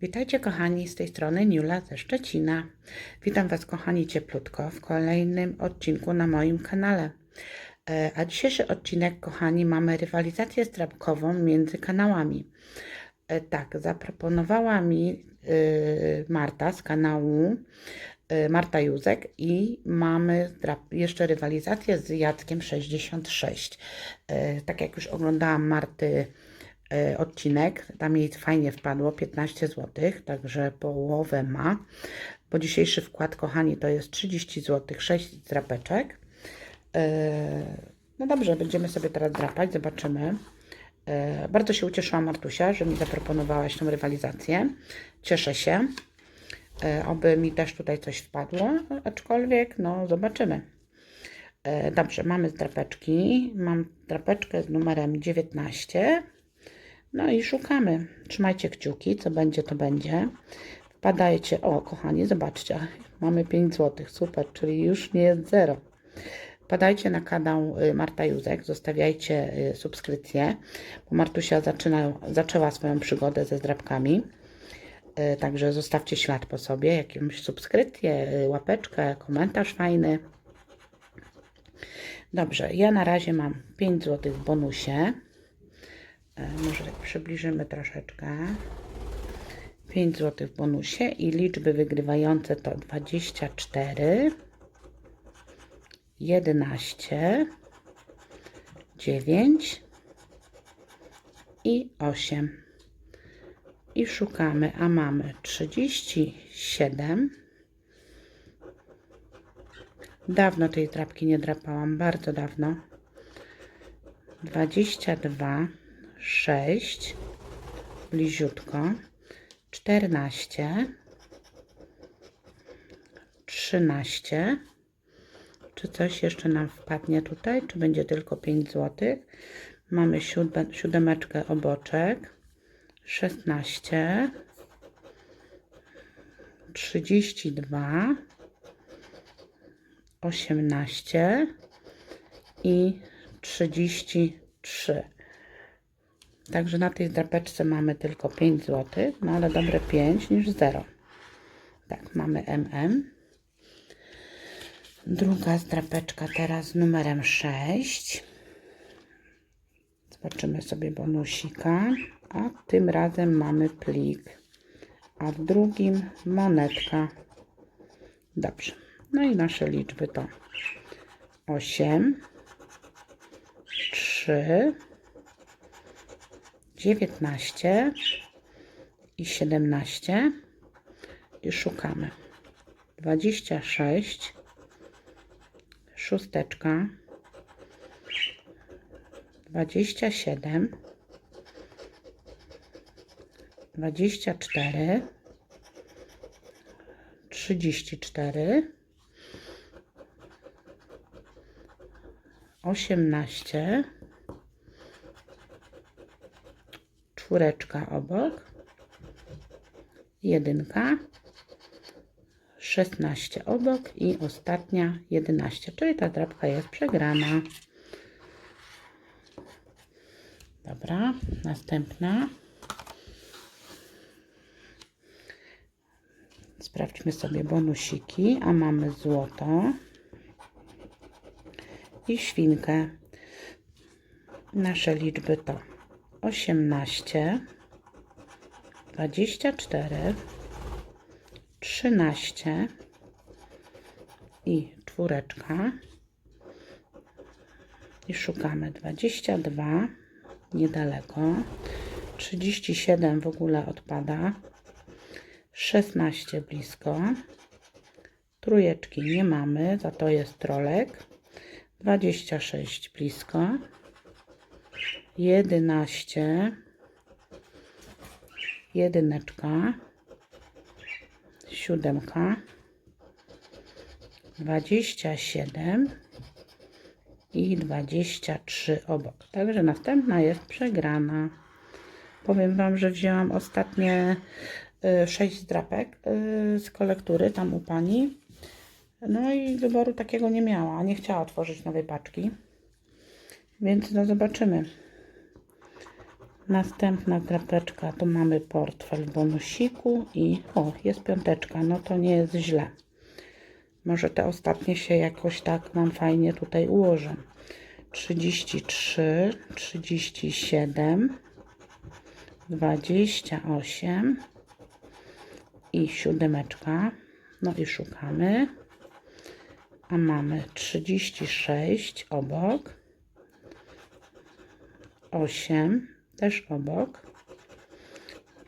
Witajcie kochani, z tej strony Niula ze Szczecina. Witam Was kochani cieplutko w kolejnym odcinku na moim kanale. E, A dzisiejszy odcinek kochani mamy rywalizację strapkową między kanałami. E, Tak, zaproponowała mi y, Marta z kanału Marta Józek i mamy jeszcze rywalizację z Jackiem 66. E, Tak jak już oglądałam Marty e, odcinek, tam jej fajnie wpadło 15 zł, także połowę ma. Bo dzisiejszy wkład, kochani, to jest 30 zł, 6 drapeczek. E, No dobrze, będziemy sobie teraz drapać, zobaczymy. E, Bardzo się ucieszyła Martusia, że mi zaproponowałaś tą rywalizację. Cieszę się. E, Oby mi też tutaj coś wpadło, aczkolwiek no zobaczymy. E, Dobrze, mamy drapeczki. Mam drapeczkę z numerem 19. No i szukamy. Trzymajcie kciuki, co będzie, to będzie. Wpadajcie. O, kochani, zobaczcie. Mamy 5 zł. Super, czyli już nie jest zero. Wpadajcie na kanał y, Marta Józek, zostawiajcie y, subskrypcję, bo Martusia zaczyna, zaczęła swoją przygodę ze zdrabkami. Y, Także zostawcie ślad po sobie, jakąś subskrypcję, łapeczkę, komentarz fajny. Dobrze, ja na razie mam 5 zł w bonusie. E, Może tak przybliżymy troszeczkę. 5 zł w bonusie i liczby wygrywające to 24, 11, 9 i 8. I szukamy, a mamy 37. Dawno tej drapki nie drapałam, bardzo dawno. 22, 6, bliziutko, 14, 13. Czy coś jeszcze nam wpadnie tutaj? Czy będzie tylko 5 zł? Mamy siódme, siódemeczkę oboczek, 16, 32, 18 i 33. Także na tej drapeczce mamy tylko 5 zł, no ale dobre 5 niż 0. Tak, mamy MM. Druga zdrapeczka teraz numerem 6. Zobaczymy sobie bonusika. A tym razem mamy plik. A w drugim monetka. Dobrze. No i nasze liczby to 8, 3, 19 i 17 i szukamy. 26 szósteczka 27 24 34 18 czwóreczka obok jedynka 16 obok i ostatnia 11, czyli ta drapka jest przegrana. Dobra, następna. Sprawdźmy sobie bonusiki, a mamy złoto i świnkę. Nasze liczby to 18, 24, 13 i czwóreczka. I szukamy 22 niedaleko. 37 w ogóle odpada. 16 blisko. Trójeczki nie mamy za to jest trolek. 26 blisko 11 jedyneczka siódemka, 27 i 23 obok. Także następna jest przegrana. Powiem Wam, że wzięłam ostatnie 6 drapek y, z kolektury tam u pani. No i wyboru takiego nie miała. Nie chciała otworzyć nowej paczki. Więc no zobaczymy. Następna drapeczka, tu mamy portfel w bonusiku i o, jest piąteczka, no to nie jest źle. Może te ostatnie się jakoś tak nam fajnie tutaj ułożą. 33, 37, 28 i siódemeczka. No i szukamy. A mamy 36 obok. 8 też obok.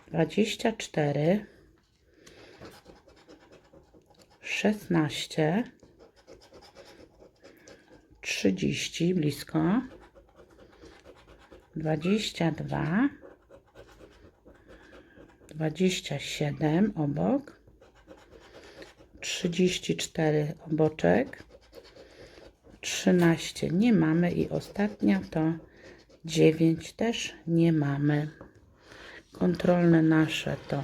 24 16 30 blisko. 22 27 obok. 34 oboczek. 13 nie mamy i ostatnia to 9 też nie mamy. Kontrolne nasze to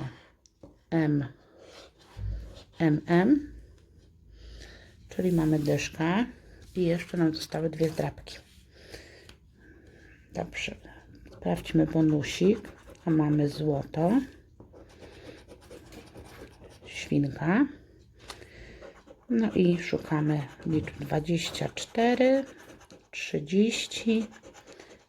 M MM czyli mamy dyszkę i jeszcze nam zostały dwie zdrabki. Dobrze sprawdźmy bonusik. A mamy złoto świnka. No i szukamy liczb 24 30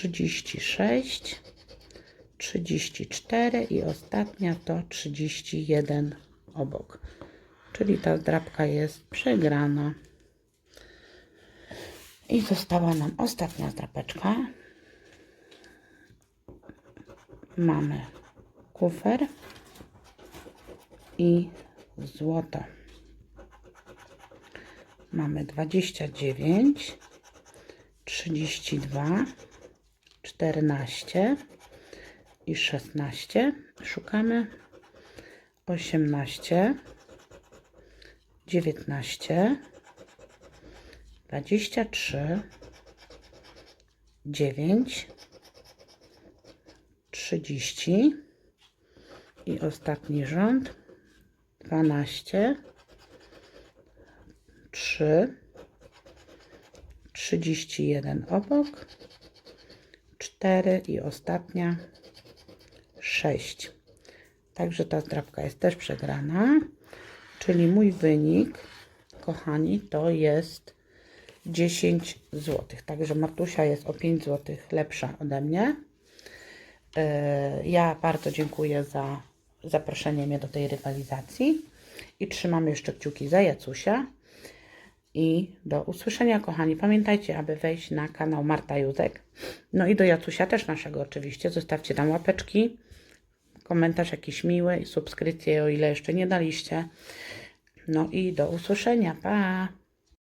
36 34 i ostatnia to 31 obok. Czyli ta drapka jest przegrana. I została nam ostatnia drapeczka. Mamy kufer i złoto. Mamy 29 32 14 i 16 szukamy. 18 19 23 9 30 i ostatni rząd. 12 3 31 obok 4 i ostatnia 6 także ta zdrabka jest też przegrana. Czyli mój wynik kochani to jest 10 zł także Martusia jest o 5 zł lepsza ode mnie. E, ja bardzo dziękuję za zaproszenie mnie do tej rywalizacji. I trzymam jeszcze kciuki za Jacusia. I do usłyszenia, kochani. Pamiętajcie, aby wejść na kanał Marta Józek. No i do Jacusia też naszego oczywiście. Zostawcie tam łapeczki, komentarz jakiś miły i subskrypcję, o ile jeszcze nie daliście. No i do usłyszenia. Pa!